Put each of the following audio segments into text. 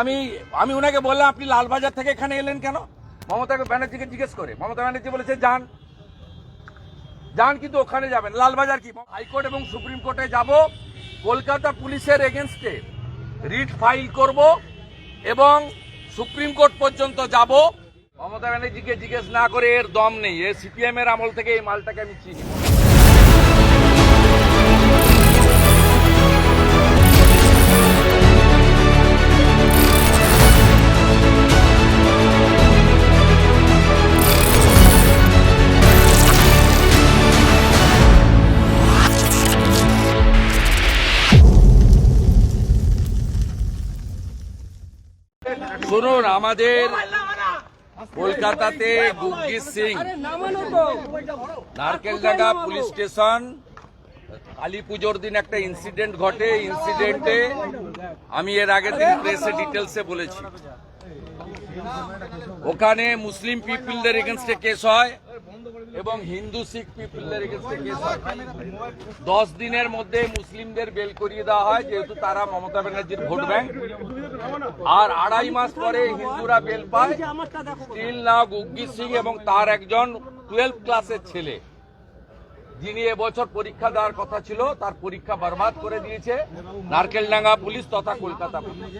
আমি আমি ওনাকে বললাম, আপনি লালবাজার থেকে এখানে এলেন কেন? মমতা ব্যানার্জিকে জিজ্ঞেস করে। মমতা ব্যানার্জি বলেছে, যান। যান কিন্তু ওখানে যাবেন। লালবাজার কি? হাইকোর্ট এবং সুপ্রিম কোর্টে যাব। কলকাতা পুলিশের এগেনস্টে রিট ফাইল করব এবং সুপ্রিম কোর্ট পর্যন্ত যাব। মমতা ব্যানার্জিকে জিজ্ঞেস না করে এর দম নেই। এ সিপিএম এর আমল থেকে এই মালটাকে আমি চিনি। আমাদের কলকাতাতে গুরজিৎ সিং নারকেলডাঙ্গা পুলিশ স্টেশন কালী পুজোর দিন একটা ইনসিডেন্ট ঘটে ইনসিডেন্টে আমি এর আগের দিন প্রেসে ডিটেলসে বলেছি। ওখানে মুসলিম পিপলদের এগেনস্টে কেস হয় এবং হিন্দু শিখ পিপলদের এগেনস্টে কেস হয়। দশ দিনের মধ্যে মুসলিমদের বেল করিয়ে দেওয়া হয় যেহেতু তারা মমতা ব্যানার্জির ভোট ব্যাংক আর আড়াই মাস পরে হিন্দুরা বেল পায়। স্টিল না গুগ্গি সিং এবং তার একজন টুয়েলভ ক্লাসের ছেলে। যিনি এবছর পরীক্ষা দেওয়ার কথা ছিল, তার পরীক্ষা বরবাদ করে দিয়েছে নারকেলডাঙ্গা পুলিশ তথা কলকাতা পুলিশ।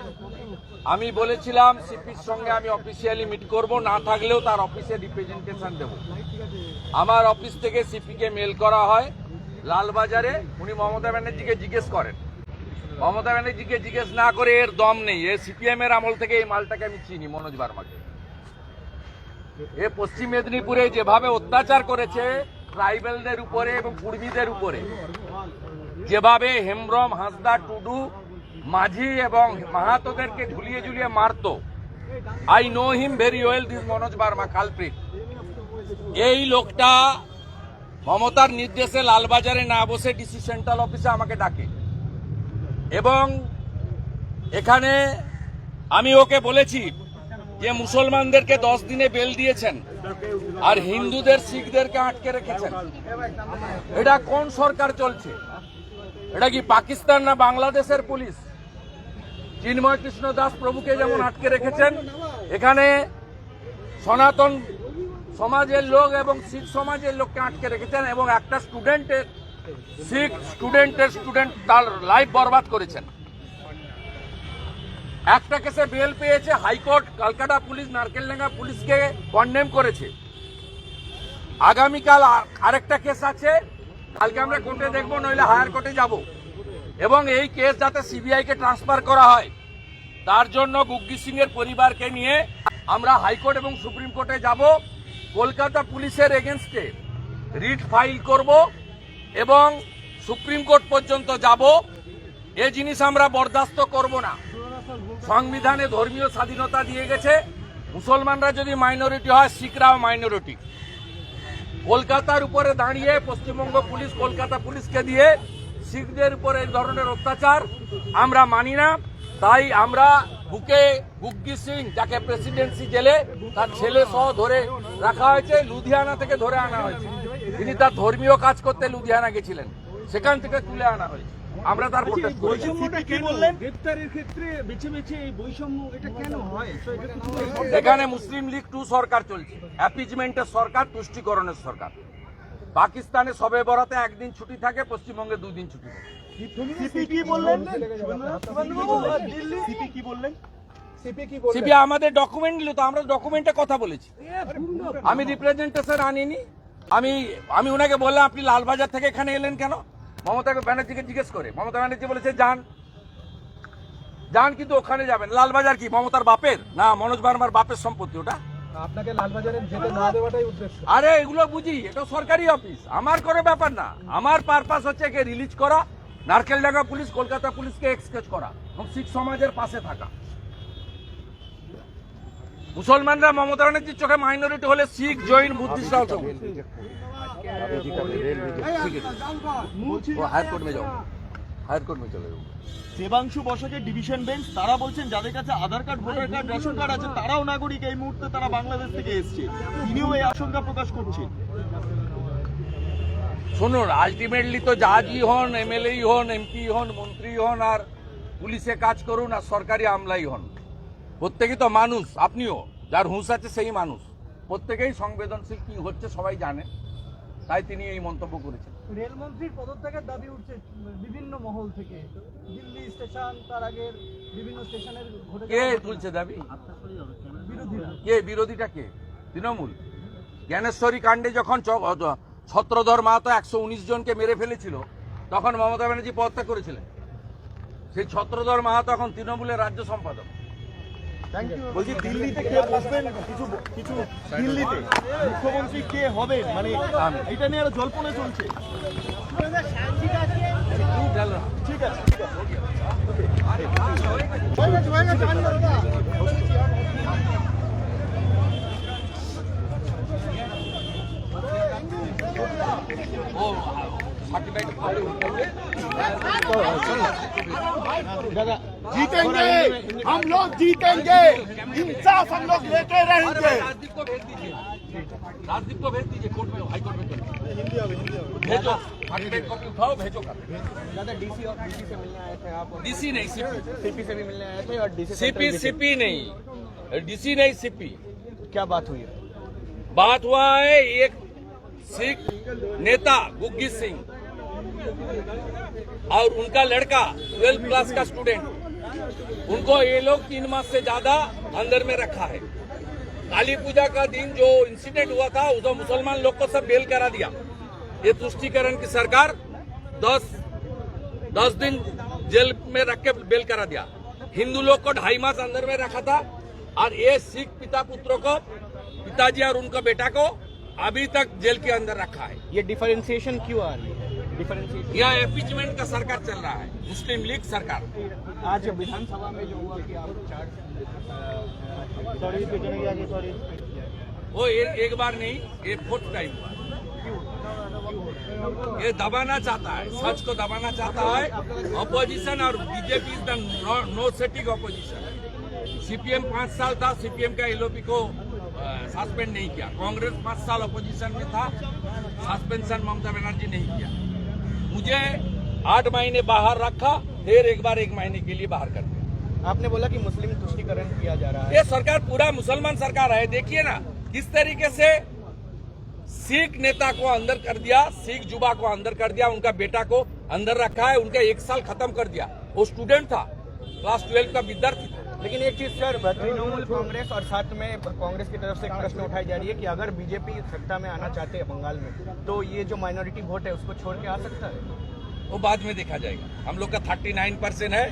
আমি বলেছিলাম, সিপির সঙ্গে আমি অফিসিয়ালি মিট করব, না থাকলেও তার অফিসে রিপ্রেজেন্টেশন দেব। আমার অফিস থেকে সিপিকে মেল করা হয়, লালবাজারে। উনি মমতা ব্যানার্জিকে জিজ্ঞেস করেন। মমতা ব্যানার্জিকে জিজ্ঞেস না করে এর দম নেই। এ সিপিএম এর আমল থেকে এই মালটাকে আমি চিনি, মনোজ বার্মাকে। এ পশ্চিম মেদিনীপুরে যেভাবে অত্যাচার করেছে, ট্রাইবেলদের উপরে এবং কুর্মীদের উপরে, যেভাবে হেমব্রম, হাসদা, টুডু, মাঝি এবং মাহাতোদেরকে ঝুলিয়ে ঝুলিয়ে মারতো। I know him very well, this Manoj Barma, culprit. এই লোকটা মমতার নির্দেশে লালবাজারে না বসে ডিসি সেন্ট্রাল অফিসে আমাকে ডাকে। এবং এখানে আমি ওকে বলেছি যে মুসলমানদেরকে দশ দিনে বেল দিয়েছেন আর হিন্দুদের, শিখদেরকে আটকে রেখেছেন। এটা কোন সরকার চলছে? এটা কি পাকিস্তান না বাংলাদেশের পুলিশ? চিন্ময় কৃষ্ণ দাস প্রভুকে যেমন আটকে রেখেছেন, এখানে সনাতন সমাজের লোক এবং শিখ সমাজের লোককে আটকে রেখেছেন এবং একটা স্টুডেন্টের শিখ স্টুডেন্টের স্টুডেন্ট তার লাইফ বরবাদ করেছেন। একটা কেসে বেল পেয়েছে, হাইকোর্ট কলকাতা পুলিশ, নারকেলডাঙ্গা পুলিশকে কন্ডেম করেছে। আগামীকাল আরেকটা কেস আছে, কালকে আমরা কোর্টে দেখব, নইলে হায়ার কোর্টে যাব। এবং এই কেস যাতে সিবিআই কে ট্রান্সফার করা হয়, তার জন্য গুগ্গি সিং এর পরিবারকে নিয়ে আমরা হাইকোর্ট এবং সুপ্রিম কোর্টে যাব। কলকাতা পুলিশের এগেনস্টে রিট ফাইল করব। এবং সুপ্রিম কোর্ট পর্যন্ত যাব, এ জিনিস আমরা বরদাস্ত করব না। সংবিধানে ধর্মীয় স্বাধীনতা দিয়ে গেছে। মুসলমানরা যদি মাইনরিটি হয়, শিখরাও মাইনরিটি। কলকাতার উপরে দাঁড়িয়ে, পশ্চিমবঙ্গ পুলিশ, কলকাতা পুলিশকে দিয়ে শিখদের উপরে এই ধরনের অত্যাচার আমরা মানি না। তাই আমরা বুকে গুগ্গি সিং, যাকে প্রেসিডেন্সি জেলে তার ছেলে সহ ধরে রাখা হয়েছে, লুধিয়ানা থেকে ধরে আনা হয়েছে। তিনি তার ধর্মীয় কাজ করতে লুধিয়ানা গেছিলেন। সেখান থেকে তুলে আনা হয়েছে। আমরা তার protest করেছি। বৈষম্যটা কি বললেন? গ্রেপ্তারের ক্ষেত্রে বেছে বেছে এই বৈষম্য এটা কেন হয়? তো এটা তো কোনো- এখানে মুসলিম লীগ টু সরকার চলছে। অ্যাপিজমেন্টের সরকার তুষ্টিকরণের সরকার। পাকিস্তানে সবে বরাতে একদিন ছুটি থাকে পশ্চিমবঙ্গে দুদিন ছুটি থাকে। সিপি বললেন? শুভেন্দুবাবু, দিল্লি সিপি কি বললেন? সিবিআই আমাদের ডকুমেন্ট নিল তো আমরা ডকুমেন্টে কথা বলেছি। আমি রিপ্রেজেন্টেশন আনিনি। আমি আমি ওনাকে বললাম আপনি লালবাজার থেকে এখানে এলেন কেন? মমতা ব্যানার্জিকে জিজ্ঞেস করে। মমতা ব্যানার্জি বলেছে যান। যান কিন্তু ওখানে যাবেন। লালবাজার কি মমতার বাপের? না মনোজ বার্মার বাপের সম্পত্তি ওটা? আপনাকে লালবাজারে যেতে না দেওয়াটাই উদ্দেশ্য। আরে এগুলো বুঝি এটা সরকারি অফিস। আমার কোনো ব্যাপার না। আমার পারপাস হচ্ছে একে রিলিজ করা নারকেলডাঙ্গা পুলিশ কলকাতা পুলিশকে এক্সকেজ করা এবং শিখ সমাজের পাশে থাকা। মুসলমানরা মমতা ব্যানার্জির চোখে মাইনরিটি হলে শিখ জৈন বুদ্ধিস্টরাও তো হায়ার কোর্ট মে যাও। হায়ার কোর্ট মে চলে যাও। দেবাংশু বসাকের ডিভিশন বেঞ্চ তারা বলছেন যাদের কাছে Aadhaar card voter card ration card আছে তারাও নাগরিক। এই মুহূর্তে তারা বাংলাদেশ থেকে এসছে। তিনিও এই আশঙ্কা প্রকাশ করছেন। শুনুন আলটিমেটলি তো জাহাজই হন এমএলএ হন এমপি হন মন্ত্রী হন আর পুলিশে কাজ করুন আর সরকারি আমলাই হন। প্রত্যেকেই তো মানুষ আপনিও যার হুঁশ আছে সেই মানুষ। প্রত্যেকেই সংবেদনশীল কি হচ্ছে সবাই জানে তাই তিনি এই মন্তব্য করেছেন। রেলমন্ত্রীর পদত্যাগের দাবি উঠছে বিভিন্ন মহল থেকে। দিল্লি স্টেশন তার আগের বিভিন্ন স্টেশনের কে তুলছে দাবি? কে বিরোধীটা কে? তৃণমূল? জ্ঞানেশ্বরী কাণ্ডে যখন ছত্রধর মাহাতো একশো উনিশ জনকে মেরে ফেলেছিল তখন মমতা ব্যানার্জি পদত্যাগ করেছিলেন। সেই ছত্রধর মাহাতো এখন তৃণমূলের রাজ্য সম্পাদক। বলছি দিল্লিতে কে বসবেন কিছু কিছু দিল্লিতে মুখ্যমন্ত্রী কে হবেন মানে এটা নিয়ে আরো জল্পনা চলছে ঠিক আছে ঠিক আছে ও সার্টিফাইড जीतेंगे हम लोग जीतेंगे। इंसाफ हम लोग लेके रहेंगे। राजदीप को भेज दीजिए। राजदीप को भेज दीजिए कोर्ट में हाई कोर्ट में भेजो। उठाओ भेजो। दादा डीसी और डीसी से मिलने आए थे आप। डीसी नहीं सीपी सीपी से भी मिलने आए थे और डीसी सीपी सीपी नहीं। डीसी नहीं सीपी क्या बात हुई? है बात हुआ है एक सिख नेता गुग्गी सिंह। और उनका लड़का ट्वेल्थ क्लास का स्टूडेंट। उनको ये लोग तीन मास से ज़्यादा अंदर में रखा है। काली पूजा का दिन जो इंसिडेंट हुआ था उसको मुसलमान लोग को सब बेल करा दिया। ये तुष्टिकरण की सरकार दस दस दिन जेल में रख के बेल करा दिया। हिंदू लोग को ढाई मास अंदर में रखा था और ये सिख पिता पुत्रों को, पिताजी और उनका बेटा को अभी तक जेल के अंदर रखा है। ये डिफरेंशिएशन क्यों आ रही है? डिफरेंशिएशन यह एपिचमेंट का सरकार चल रहा है मुस्लिम लीग सरकार। आज विधानसभा में जो हुआ कि आप चार सॉरी सॉरी वो एक, एक बार नहीं ये फोर्थ टाइम हुआ। ये दबाना चाहता है सच को दबाना चाहता है। अपोजिशन और BJP is the no setting opposition CPM पाँच साल था सीपीएम का एलओपी को सस्पेंड नहीं किया। कांग्रेस पाँच साल अपोजिशन में था सस्पेंशन ममता बनर्जी नहीं किया। मुझे आठ महीने बाहर रखा फिर एक बार एक महीने के लिए बाहर कर दिया। आपने बोला कि मुस्लिम तुष्टिकरण किया जा रहा है। ये सरकार पूरा मुसलमान सरकार है देखिए ना किस तरीके से सिख नेता को अंदर कर दिया सिख जुबा को अंदर कर दिया उनका बेटा को अंदर रखा है उनका एक साल खत्म कर दिया। वो स्टूडेंट था क्लास ट्वेल्व का विद्यार्थी लेकिन एक चीज़ सर तृणमूल कांग्रेस और साथ में कांग्रेस की तरफ़ से एक प्रश्न उठाई जा रही है कि अगर बीजेपी सत्ता में आना चाहते हैं बंगाल में तो ये जो माइनॉरिटी वोट है उसको छोड़ के आ सकता है? वो बाद में देखा जाएगा। हम लोग का थर्टी नाइन परसेंट है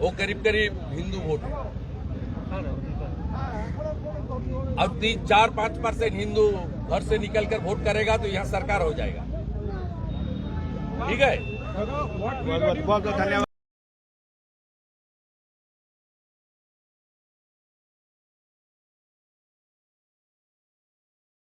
वो करीब करीब हिंदू वोट है। अब तीन चार पाँच परसेंट हिंदू घर से निकल कर वोट करेगा तो यहाँ सरकार हो जाएगा। ठीक है? बहुत बहुत बहुत धन्यवाद।